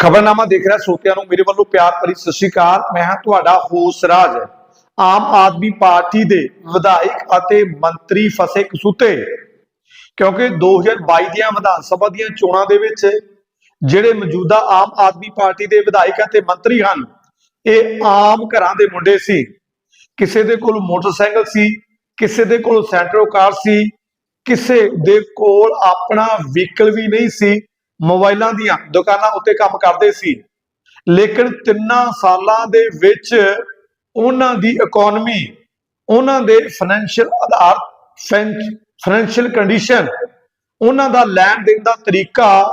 ਖਬਰਨਾਮਾ ਦੇਖ ਰਿਹਾ ਸਰੋਤਿਆਂ ਨੂੰ ਮੇਰੇ ਵੱਲੋਂ ਪਿਆਰ ਭਰੀ ਸਤਿ ਸ਼੍ਰੀ ਅਕਾਲ। ਮੈਂ ਹਾਂ ਤੁਹਾਡਾ ਹੋਸ ਰਾਜ। ਆਮ ਆਦਮੀ ਪਾਰਟੀ ਦੇ ਵਿਧਾਇਕ ਅਤੇ ਮੰਤਰੀ ਫਸੇ ਕਸੂਤੇ। ਕਿਉਂਕਿ 2022 ਦੀਆਂ ਵਿਧਾਨ ਸਭਾ ਦੀਆਂ ਚੋਣਾਂ ਦੇ ਵਿੱਚ ਜਿਹੜੇ ਮੌਜੂਦਾ ਆਮ ਆਦਮੀ ਪਾਰਟੀ ਦੇ ਵਿਧਾਇਕ ਅਤੇ ਮੰਤਰੀ ਹਨ, ਇਹ ਆਮ ਘਰਾਂ ਦੇ ਮੁੰਡੇ ਸੀ। ਕਿਸੇ ਦੇ ਕੋਲ ਮੋਟਰਸਾਈਕਲ ਸੀ, ਕਿਸੇ ਦੇ ਕੋਲ ਸੈਂਟਰੋ ਕਾਰ ਸੀ, ਕਿਸੇ ਦੇ ਕੋਲ ਆਪਣਾ ਵਹੀਕਲ ਵੀ ਨਹੀਂ ਸੀ। ਮੋਬਾਈਲਾਂ ਦੀਆਂ ਦੁਕਾਨਾਂ ਉੱਤੇ ਕੰਮ ਕਰਦੇ ਸੀ। ਲੇਕਿਨ ਤਿੰਨਾਂ ਸਾਲਾਂ ਦੇ ਵਿੱਚ ਉਹਨਾਂ ਦੀ ਇਕਨੋਮੀ ਉਹਨਾਂ ਦੇ ਫਾਈਨੈਂਸ਼ੀਅਲ ਆਧਾਰ ਫਾਈਨੈਂਸ਼ੀਅਲ ਕੰਡੀਸ਼ਨ ਉਹਨਾਂ ਦਾ ਲੈਣ ਦੇਣ ਦਾ ਤਰੀਕਾ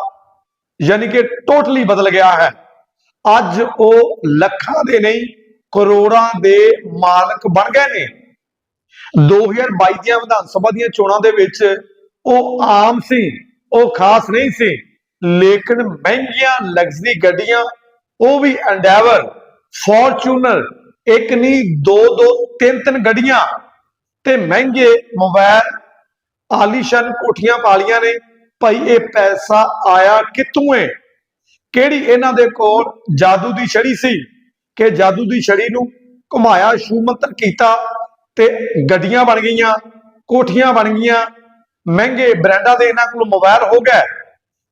ਯਾਨੀ ਕਿ ਟੋਟਲੀ ਬਦਲ ਗਿਆ ਹੈ। ਅੱਜ ਉਹ ਲੱਖਾਂ ਦੇ ਨਹੀਂ, ਕਰੋੜਾਂ ਦੇ ਮਾਲਕ ਬਣ ਗਏ ਨੇ। 2022 ਦੀਆਂ ਵਿਧਾਨ ਸਭਾ ਦੀਆਂ ਚੋਣਾਂ ਦੇ ਵਿੱਚ ਉਹ ਆਮ ਸੀ, ਉਹ ਖਾਸ ਨਹੀਂ ਸੀ। ਲੇਕਿਨ ਮਹਿੰਗੀਆਂ ਲਗਜ਼ਰੀ ਗੱਡੀਆਂ, ਉਹ ਵੀ ਐਂਡੈਵਰ ਫੋਰਚੂਨਰ ਇੱਕ ਨਹੀਂ, ਦੋ ਦੋ, ਤਿੰਨ ਤਿੰਨ ਗੱਡੀਆਂ। ਤੇ ਮਹਿੰਗੇ ਮੋਬਾਈਲ ਆਲੀਸ਼ਾਨ ਕੋਠੀਆਂ ਪਾਲੀਆਂ ਨੇ। ਭਾਈ, ਇਹ ਪੈਸਾ ਆਇਆ ਕਿੱਥੋਂ ਏ? ਕਿਹੜੀ ਇਹਨਾਂ ਦੇ ਕੋਲ ਜਾਦੂ ਦੀ ਛੜੀ ਸੀ ਕਿ ਜਾਦੂ ਦੀ ਛੜੀ ਨੂੰ ਘੁਮਾਇਆ, ਸ਼ੂਮੰਤਰ ਕੀਤਾ ਤੇ ਗੱਡੀਆਂ ਬਣ ਗਈਆਂ, ਕੋਠੀਆਂ ਬਣ ਗਈਆਂ। ਮਹਿੰਗੇ ਬ੍ਰਾਂਡਾਂ ਦੇ ਇਹਨਾਂ ਕੋਲ ਮੋਬਾਈਲ ਹੋ ਗਏ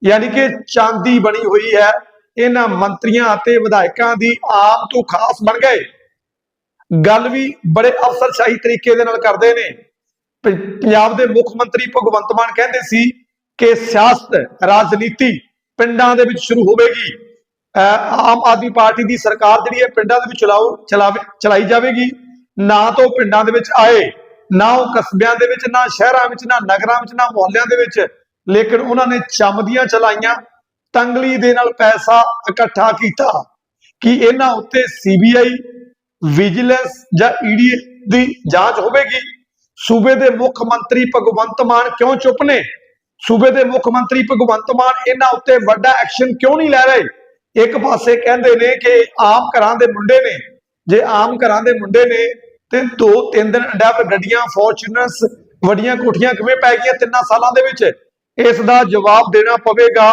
ਯਾਨੀ ਕਿ ਚਾਂਦੀ ਬਣੀ ਹੋਈ ਹੈ, ਇਹਨਾਂ ਮੰਤਰੀਆਂ ਅਤੇ ਵਿਧਾਇਕਾਂ ਦੀ ਆਮ ਤੋਂ ਖਾਸ ਬਣ ਗਏ। ਗੱਲ ਵੀ ਬੜੇ ਅਫਸਰਸ਼ਾਹੀ ਤਰੀਕੇ ਦੇ ਨਾਲ ਕਰਦੇ ਨੇ। ਪੰਜਾਬ ਦੇ ਮੁੱਖ ਮੰਤਰੀ ਭਗਵੰਤ ਮਾਨ ਕਹਿੰਦੇ ਸੀ ਕਿ ਸਿਆਸਤ, ਰਾਜਨੀਤੀ ਪਿੰਡਾਂ ਦੇ ਵਿੱਚ ਸ਼ੁਰੂ ਹੋਵੇਗੀ। ਅਹ ਆਮ ਆਦਮੀ ਪਾਰਟੀ ਦੀ ਸਰਕਾਰ ਜਿਹੜੀ ਹੈ, ਪਿੰਡਾਂ ਦੇ ਵਿੱਚ ਚਲਾਓ ਚਲਾਵੇ, ਚਲਾਈ ਜਾਵੇਗੀ। ਨਾ ਤਾਂ ਉਹ ਪਿੰਡਾਂ ਦੇ ਵਿੱਚ ਆਏ, ਨਾ ਉਹ ਕਸਬਿਆਂ ਦੇ ਵਿੱਚ, ਨਾ ਸ਼ਹਿਰਾਂ ਵਿੱਚ, ਨਾ ਨਗਰਾਂ ਵਿੱਚ, ਨਾ ਮੁਹੱਲਿਆਂ ਦੇ ਵਿੱਚ। ਲੇਕਿਨ ਉਹਨਾਂ ਨੇ ਚਮਦੀਆਂ ਚਲਾਈਆਂ, ਤੰਗਲੀ ਦੇ ਨਾਲ ਪੈਸਾ ਇਕੱਠਾ ਕੀਤਾ ਕਿ ਇਹਨਾਂ ਉੱਤੇ ਸੀਬੀਆਈ ਵਿਜੀਲੈਂਸ ਜਾਂ ਈਡੀ ਦੀ ਜਾਂਚ ਹੋਵੇਗੀ। ਸੂਬੇ ਦੇ ਮੁੱਖ ਮੰਤਰੀ ਭਗਵੰਤ ਮਾਨ ਕਿਉਂ ਚੁੱਪ ਨੇ? ਸੂਬੇ ਦੇ ਮੁੱਖ ਮੰਤਰੀ ਭਗਵੰਤ ਮਾਨ ਇਹਨਾਂ ਉੱਤੇ ਵੱਡਾ ਐਕਸ਼ਨ ਕਿਉਂ ਨਹੀਂ ਲੈ ਰਹੇ? ਇੱਕ ਪਾਸੇ ਕਹਿੰਦੇ ਨੇ ਕਿ ਆਮ ਘਰਾਂ ਦੇ ਮੁੰਡੇ ਨੇ। ਜੇ ਆਮ ਘਰਾਂ ਦੇ ਮੁੰਡੇ ਨੇ, ਤੇ ਦੋ ਤਿੰਨ ਦਿਨ ਅੰਡਾਵਰ ਗੱਡੀਆਂ ਫੋਰਚੂਨਰਸ ਵੱਡੀਆਂ ਕੋਠੀਆਂ ਕਿਵੇਂ ਪੈ ਗਈਆਂ ਤਿੰਨਾਂ ਸਾਲਾਂ ਦੇ ਵਿੱਚ? ਇਸ ਦਾ ਜਵਾਬ ਦੇਣਾ ਪਵੇਗਾ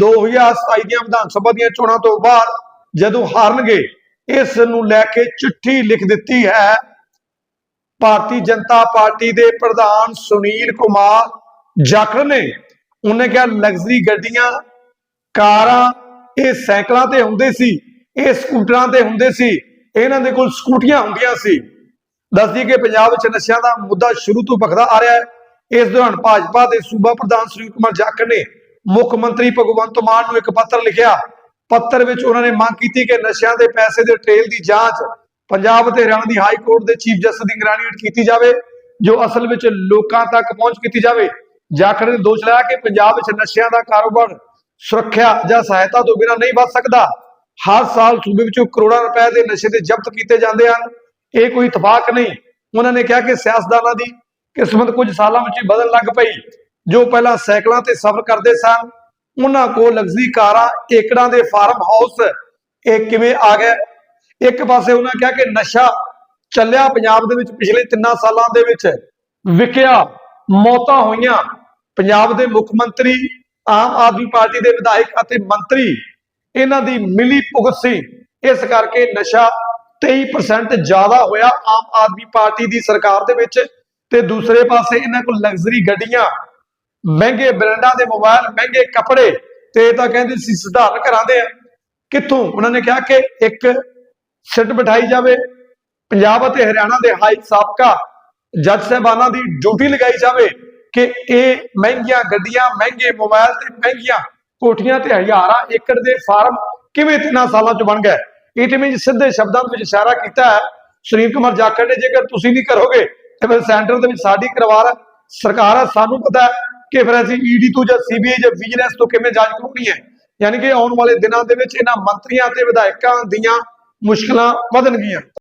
2027 ਦੀਆਂ ਵਿਧਾਨ ਸਭਾ ਦੀਆਂ ਚੋਣਾਂ ਤੋਂ ਬਾਅਦ, ਜਦੋਂ ਹਾਰਨਗੇ, ਇਸ ਨੂੰ ਲੈ ਕੇ ਚਿੱਠੀ ਲਿਖ ਦਿੱਤੀ ਹੈ। ਭਾਰਤੀ ਜਨਤਾ ਪਾਰਟੀ ਦੇ ਪ੍ਰਧਾਨ ਸੁਨੀਲ ਕੁਮਾਰ ਜਾਖੜ ਨੇ, ਉਹਨੇ ਕਿਹਾ, ਲਗਜ਼ਰੀ ਗੱਡੀਆਂ, ਕਾਰਾਂ, ਇਹ ਸਾਈਕਲਾਂ ਤੇ ਹੁੰਦੇ ਸੀ, ਇਹ ਸਕੂਟਰਾਂ ਤੇ ਹੁੰਦੇ ਸੀ, ਇਹਨਾਂ ਦੇ ਕੋਲ ਸਕੂਟੀਆਂ ਹੁੰਦੀਆਂ ਸੀ। ਦੱਸਦੀ ਕਿ ਪੰਜਾਬ ਵਿੱਚ ਨਸ਼ਿਆਂ ਦਾ ਮੁੱਦਾ ਸ਼ੁਰੂ ਤੋਂ ਭਖਦਾ ਆ ਰਿਹਾ ਹੈ। ਇਸ ਦੌਰਾਨ ਭਾਜਪਾ ਦੇ ਸੂਬਾ ਪ੍ਰਧਾਨ ਸੁਨੀਲ ਕੁਮਾਰ ਜਾਖੜ ਨੇ ਮੁੱਖ ਮੰਤਰੀ ਭਗਵੰਤ ਮਾਨ ਨੂੰ ਇੱਕ ਪੱਤਰ ਲਿਖਿਆ। ਪੱਤਰ ਵਿੱਚ ਉਹਨਾਂ ਨੇ ਮੰਗ ਕੀਤੀ ਕਿ ਨਸ਼ਿਆਂ ਦੇ ਪੈਸੇ ਦੇ ਟ੍ਰੇਲ ਦੀ ਜਾਂਚ ਪੰਜਾਬ ਅਤੇ ਹਰਿਆਣਾ ਦੀ ਹਾਈ ਕੋਰਟ ਦੇ ਚੀਫ ਜਸਟਿਸ ਦੀ ਨਿਗਰਾਨੀ ਹੇਠ ਕੀਤੀ ਜਾਵੇ, ਜੋ ਅਸਲ ਵਿੱਚ ਲੋਕਾਂ ਤੱਕ ਪਹੁੰਚ ਕੀਤੀ ਜਾਵੇ। ਜਾਖੜ ਨੇ ਦੋਸ਼ ਲਾਇਆ ਕਿ ਪੰਜਾਬ ਵਿੱਚ ਨਸ਼ਿਆਂ ਦਾ ਕਾਰੋਬਾਰ, ਸੁਰੱਖਿਆ ਜਾਂ ਸਹਾਇਤਾ ਤੋਂ ਬਿਨਾਂ ਨਹੀਂ ਵੱਧ ਸਕਦਾ। ਹਰ ਸਾਲ ਸੂਬੇ ਵਿੱਚੋਂ ਕਰੋੜਾਂ ਰੁਪਏ ਦੇ ਨਸ਼ੇ ਦੇ ਜ਼ਬਤ ਕੀਤੇ ਜਾਂਦੇ ਹਨ। ਇਹ ਕੋਈ ਇਤਫਾਕ ਨਹੀਂ। ਉਹਨਾਂ ਨੇ ਕਿਹਾ ਕਿ ਸਿਆਸਤਦਾਨਾਂ ਦੀ ਕਿਸਮਤ ਕੁਝ ਸਾਲਾਂ ਵਿੱਚ ਹੀ ਬਦਲਣ ਲੱਗ ਪਈ। ਜੋ ਪਹਿਲਾਂ ਸਾਈਕਲਾਂ ਤੇ ਸਫ਼ਰ ਕਰਦੇ ਸਨ, ਉਹਨਾਂ ਕੋਲ ਲਗਜ਼ਰੀ ਕਾਰਾਂ, ਏਕੜਾਂ ਦੇ ਫਾਰਮ ਹਾਊਸ ਇਹ ਕਿਵੇਂ ਆ ਗਏ? ਇੱਕ ਪਾਸੇ ਉਹਨਾਂ ਕਿਹਾ ਕਿ ਨਸ਼ਾ ਚੱਲਿਆ ਪੰਜਾਬ ਦੇ ਵਿੱਚ ਪਿਛਲੇ 3 ਸਾਲਾਂ ਦੇ ਵਿੱਚ। ਵਿਕਿਆ, ਮੌਤਾਂ ਹੋਈਆਂ। ਪੰਜਾਬ ਦੇ ਮੁੱਖ ਮੰਤਰੀ, ਆਮ ਆਦਮੀ ਪਾਰਟੀ ਦੇ ਵਿਧਾਇਕ ਅਤੇ ਮੰਤਰੀ, ਇਹਨਾਂ ਦੀ ਮਿਲੀ ਭੁਗਤ ਸੀ। ਇਸ ਕਰਕੇ ਨਸ਼ਾ 23% ਜ਼ਿਆਦਾ ਹੋਇਆ ਆਮ ਆਦਮੀ ਪਾਰਟੀ ਦੀ ਸਰਕਾਰ ਦੇ ਵਿੱਚ। ਤੇ ਦੂਸਰੇ ਪਾਸੇ ਇਹਨਾਂ ਕੋਲ ਲਗਜ਼ਰੀ ਗੱਡੀਆਂ, ਮਹਿੰਗੇ ਬ੍ਰਾਂਡਾਂ ਦੇ ਮੋਬਾਈਲ, ਮਹਿੰਗੇ ਕੱਪੜੇ, ਤੇ ਇਹ ਤਾਂ ਕਹਿੰਦੇ ਸੀ ਸਧਾਰਨ ਘਰਾਂ ਦੇ ਆ। ਕਿੱਥੋਂ? ਉਹਨਾਂ ਨੇ ਕਿਹਾ ਕਿ ਇੱਕ ਸਿੱਟ ਬਿਠਾਈ ਜਾਵੇ। ਪੰਜਾਬ ਅਤੇ ਹਰਿਆਣਾ ਦੇ ਹਾਈ ਸਾਬਕਾ ਜੱਜ ਸਾਹਿਬਾਨਾਂ ਦੀ ਡਿਊਟੀ ਲਗਾਈ ਜਾਵੇ ਕਿ ਇਹ ਮਹਿੰਗੀਆਂ ਗੱਡੀਆਂ, ਮਹਿੰਗੇ ਮੋਬਾਈਲ ਤੇ ਮਹਿੰਗੀਆਂ ਕੋਠੀਆਂ ਤੇ ਹਜ਼ਾਰਾਂ ਏਕੜ ਦੇ ਫਾਰਮ ਕਿਵੇਂ ਤਿੰਨਾਂ ਸਾਲਾਂ ਚ ਬਣ ਗਏ? ਇਹ ਤੇ ਮੈਂ ਸਿੱਧੇ ਸ਼ਬਦਾਂ ਵਿੱਚ ਇਸ਼ਾਰਾ ਕੀਤਾ ਹੈ। ਸੁਨੀਲ ਕੁਮਾਰ ਜਾਖੜ ਨੇ ਜੇਕਰ ਤੁਸੀਂ ਨਹੀਂ ਕਰੋਗੇ ਤੇ ਫਿਰ ਸੈਂਟਰ ਦੇ ਵਿੱਚ ਸਾਡੀ ਕਰਵਾਰ ਸਰਕਾਰ ਹੈ ਸਾਨੂੰ ਪਤਾ ਕਿ ਫਿਰ ਅਸੀਂ ਈਡੀ ਤੋਂ ਜਾਂ ਸੀਬੀਆਈ ਜਾਂ ਵਿਜੀਲੈਂਸ ਤੋਂ ਕਿਵੇਂ ਜਾਂਚ ਕਰਨੀ ਹੈ। ਯਾਨੀ ਕਿ ਆਉਣ ਵਾਲੇ ਦਿਨਾਂ ਦੇ ਵਿੱਚ ਇਹਨਾਂ ਮੰਤਰੀਆਂ ਤੇ ਵਿਧਾਇਕਾਂ ਦੀਆਂ ਮੁਸ਼ਕਲਾਂ ਵਧਣਗੀਆਂ।